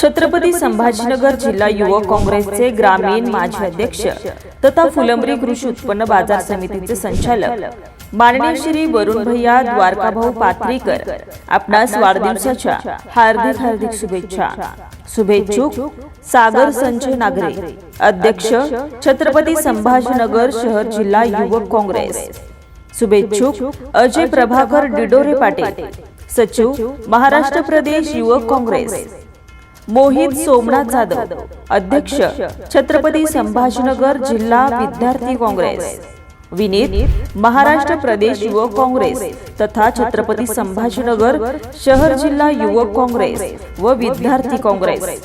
छत्रपती संभाजीनगर जिल्हा युवक काँग्रेसचे ग्रामीण माजी अध्यक्ष तथा फुलंब्री कृषी उत्पन्न बाजार समितीचे संचालक. माननीय श्री वरुण भैया द्वारकाभाऊ पात्रीकर आपणास वाढदिवसाच्या हार्दिक हार्दिक शुभेच्छा. शुभेच्छुक सागर संजय नागरे. अध्यक्ष छत्रपती संभाजीनगर शहर जिल्हा युवक काँग्रेस. शुभेच्छुक अजय प्रभाकर डिडोरे पाटील. सचिव महाराष्ट्र प्रदेश युवक काँग्रेस. मोहित सोमनाथ जाधव अध्यक्ष छत्रपती संभाजीनगर जिल्हा विद्यार्थी काँग्रेस. विनीत महाराष्ट्र प्रदेश युवक काँग्रेस तथा छत्रपती संभाजीनगर शहर जिल्हा युवक काँग्रेस व विद्यार्थी काँग्रेस.